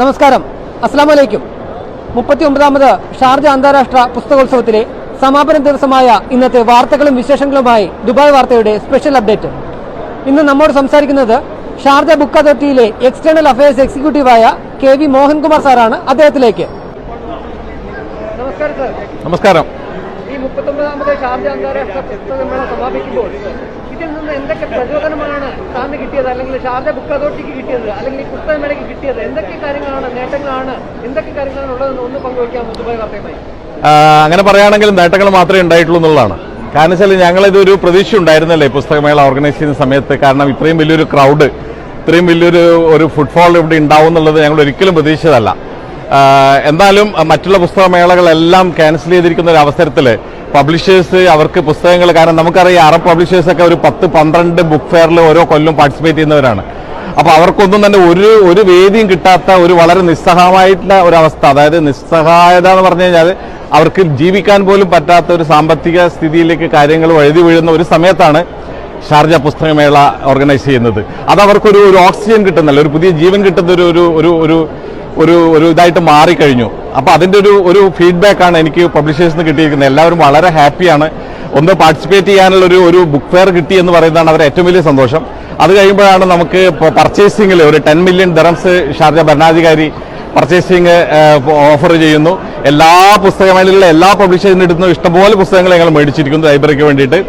നമസ്കാരം. അസ്സാം വലൈക്കും മുപ്പത്തി ഒമ്പതാമത് ഷാർജ അന്താരാഷ്ട്ര പുസ്തകോത്സവത്തിലെ സമാപന ദിവസമായ ഇന്നത്തെ വാർത്തകളും വിശേഷങ്ങളുമായി ദുബായ് വാർത്തയുടെ സ്പെഷ്യൽ അപ്ഡേറ്റ്. ഇന്ന് നമ്മോട് സംസാരിക്കുന്നത് ഷാർജ ബുക്ക് അതോറിറ്റിയിലെ എക്സ്റ്റേണൽ അഫയേഴ്സ് എക്സിക്യൂട്ടീവായ കെ വി മോഹൻകുമാർ സാറാണ് അദ്ദേഹത്തിലേക്ക്. നമസ്കാരം സാർ. നമസ്കാരം. ഈ മുപ്പത്തൊമ്പതാമത് ഷാർജ അന്താരാഷ്ട്ര പുസ്തകമേള സമാപിക്കുമ്പോൾ ഇതിൽ നിന്ന് എന്തൊക്കെ പ്രചോദനമാണ് സാറിന് കിട്ടിയത്? അല്ലെങ്കിൽ ഷാർജ ബുക്ക് അതോറിറ്റിക്ക് കിട്ടിയത്? അല്ലെങ്കിൽ ഈ പുസ്തകമേളയ്ക്ക് കിട്ടിയത്? എന്തൊക്കെ കാര്യങ്ങളാണ് നേട്ടങ്ങളാണ്? എന്തൊക്കെ കാര്യങ്ങളാണ് ഉള്ളതെന്ന് ഒന്ന് പങ്കുവയ്ക്കാൻ വാർത്തയുമായി? അങ്ങനെ പറയുകയാണെങ്കിൽ നേട്ടങ്ങൾ മാത്രമേ ഉണ്ടായിട്ടുള്ളൂ എന്നുള്ളതാണ്. കാരണം വെച്ചാൽ ഞങ്ങളിതൊരു പ്രതീക്ഷ ഉണ്ടായിരുന്നല്ലേ പുസ്തകമേള ഓർഗനൈസ് ചെയ്യുന്ന സമയത്ത്? കാരണം ഇത്രയും വലിയൊരു ക്രൗഡ് ഇത്രയും വലിയൊരു ഒരു ഫുട്ഫോൾ ഇവിടെ ഉണ്ടാവും എന്നുള്ളത് ഞങ്ങൾ ഒരിക്കലും പ്രതീക്ഷിച്ചതല്ല. എന്തായാലും മറ്റുള്ള പുസ്തകമേളകളെല്ലാം ക്യാൻസൽ ചെയ്തിരിക്കുന്ന ഒരു അവസരത്തിൽ പബ്ലിഷേഴ്സ് അവർക്ക് പുസ്തകങ്ങൾ കാരണം നമുക്കറിയാം അറബ് പബ്ലിഷേഴ്സ് ഒക്കെ ഒരു പത്ത് പന്ത്രണ്ട് ബുക്ക് ഫെയറിൽ ഓരോ കൊല്ലം പാർട്ടിസിപ്പേറ്റ് ചെയ്യുന്നവരാണ്. അപ്പൊ അവർക്കൊന്നും തന്നെ ഒരു ഒരു വേദിയും കിട്ടാത്ത ഒരു വളരെ നിസ്സഹായമായിട്ടുള്ള ഒരു അവസ്ഥ അതായത് നിസ്സഹായത എന്ന് പറഞ്ഞു കഴിഞ്ഞാൽ അവർക്ക് ജീവിക്കാൻ പോലും പറ്റാത്ത ഒരു സാമ്പത്തിക സ്ഥിതിയിലേക്ക് കാര്യങ്ങൾ വഴുതി വീഴുന്ന ഒരു സമയത്താണ് ഷാർജ പുസ്തകമേള ഓർഗനൈസ് ചെയ്യുന്നത്. അത് അവർക്കൊരു ഒരു ഓക്സിജൻ കിട്ടുന്നല്ല? ഒരു പുതിയ ജീവൻ കിട്ടുന്ന ഒരു ഒരു ഒരു ഒരു ഒരു ഇതായിട്ട് മാറിക്കഴിഞ്ഞു. അപ്പൊ അതിന്റെ ഒരു ഒരു ഫീഡ്ബാക്ക് ആണ് എനിക്ക് പബ്ലിഷേഴ്സിന് കിട്ടിയിരിക്കുന്നത്. എല്ലാവരും വളരെ ഹാപ്പിയാണ്. ഒന്ന് പാർട്ടിസിപ്പേറ്റ് ചെയ്യാനുള്ള ഒരു ഒരു ബുക്ക് ഫെയർ കിട്ടി എന്ന് പറയുന്നതാണ് അവർ ഏറ്റവും വലിയ സന്തോഷം. അത് കഴിയുമ്പോഴാണ് നമുക്ക് പർച്ചേസിംഗിൽ ഒരു ടെൻ മില്യൺ ദറംസ് ഷാർജ ഭരണാധികാരി പർച്ചേസിംഗ് ഓഫർ ചെയ്യുന്നു. എല്ലാ പുസ്തകമേളയിലുള്ള എല്ലാ പബ്ലിഷേഴ്സിനും എടുക്കുന്ന ഇഷ്ടംപോലെ പുസ്തകങ്ങൾ ഞങ്ങൾ മേടിച്ചിരിക്കുന്നു ലൈബ്രറിക്ക് വേണ്ടിയിട്ട്.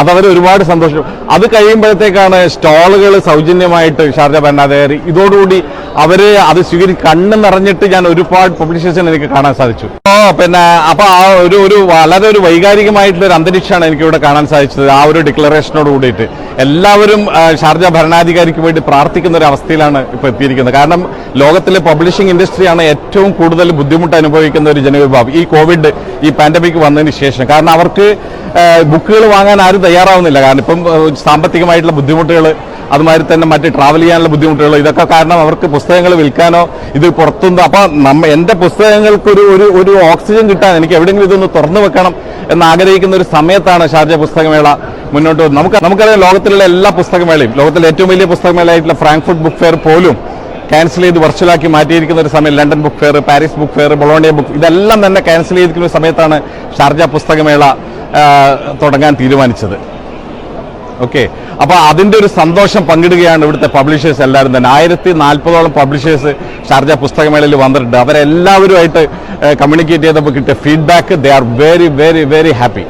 അതവർ ഒരുപാട് സന്തോഷം. അത് കഴിയുമ്പോഴത്തേക്കാണ് സ്റ്റോളുകൾ സൗജന്യമായിട്ട് ഷാർജ ഭരണാധികാരി. ഇതോടുകൂടി അവർ അത് സ്വീകരി കണ്ണ് നിറഞ്ഞിട്ട് ഞാൻ ഒരുപാട് പബ്ലിഷേഴ്സിനെ എനിക്ക് കാണാൻ സാധിച്ചു. ഓ പിന്നെ അപ്പൊ ആ ഒരു ഒരു വളരെ ഒരു വൈകാരികമായിട്ടുള്ള ഒരു അന്തരീക്ഷമാണ് എനിക്ക് ഇവിടെ കാണാൻ സാധിച്ചത്. ആ ഒരു ഡിക്ലറേഷനോട് കൂടിയിട്ട്. എല്ലാവരും ഷാർജ ഭരണാധികാരിക്ക് വേണ്ടി പ്രാർത്ഥിക്കുന്ന ഒരു അവസ്ഥയിലാണ് ഇപ്പൊ എത്തിയിരിക്കുന്നത്. കാരണം ലോകത്തിലെ പബ്ലിഷിംഗ് ഇൻഡസ്ട്രിയാണ് ഏറ്റവും കൂടുതൽ ബുദ്ധിമുട്ട് അനുഭവിക്കുന്ന ഒരു ജനവിഭാഗം. ഈ കോവിഡ് ഈ പാൻഡമിക് വന്നതിന് ശേഷം. കാരണം അവർക്ക് ബുക്കുകൾ വാങ്ങാൻ ആരും തയ്യാറാവുന്നില്ല. കാരണം ഇപ്പം സാമ്പത്തികമായിട്ടുള്ള ബുദ്ധിമുട്ടുകൾ അതുമാതിരി തന്നെ മറ്റ് ട്രാവൽ ചെയ്യാനുള്ള ബുദ്ധിമുട്ടുകൾ ഇതൊക്കെ കാരണം അവർക്ക് പുസ്തകങ്ങൾ വിൽക്കാനോ ഇത് പുറത്തുനിന്ന് അപ്പോൾ നമ്മ എന്റെ പുസ്തകങ്ങൾക്കൊരു ഒരു ഒരു ഓക്സിജൻ കിട്ടാൻ എനിക്ക് എവിടെയെങ്കിലും ഇതൊന്ന് തുറന്നു വെക്കണം എന്ന് ആഗ്രഹിക്കുന്ന ഒരു സമയത്താണ് ഷാർജ പുസ്തകമേള മുന്നോട്ട് നമുക്ക് നമുക്കറിയാം ലോകത്തിലുള്ള എല്ലാ പുസ്തകമേളയും ലോകത്തിലെ ഏറ്റവും വലിയ പുസ്തകമേളയായിട്ടുള്ള ഫ്രാങ്ക്ഫുഡ് ബുക്ക് ഫെയർ പോലും ക്യാൻസൽ ചെയ്ത് വെർച്വലാക്കി മാറ്റിയിരിക്കുന്ന ഒരു സമയം London book fair Paris book fair Bologna book ഇതെല്ലാം തന്നെ ക്യാൻസൽ ചെയ്തിരിക്കുന്ന സമയത്താണ് ഷാർജ പുസ്തകമേള തുടങ്ങാൻ തീരുമാനിച്ചത്. ഓക്കെ അപ്പൊ അതിന്റെ ഒരു സന്തോഷം പങ്കിടുകയാണ് ഇവിടുത്തെ പബ്ലിഷേഴ്സ് എല്ലാവരും തന്നെ. ആയിരത്തി നാൽപ്പതോളം പബ്ലിഷേഴ്സ് ഷാർജ പുസ്തകമേളയിൽ വന്നിട്ടുണ്ട്. അവരെല്ലാവരുമായിട്ട് കമ്മ്യൂണിക്കേറ്റ് ചെയ്തപ്പോൾ കിട്ടിയ feedback they are very very very happy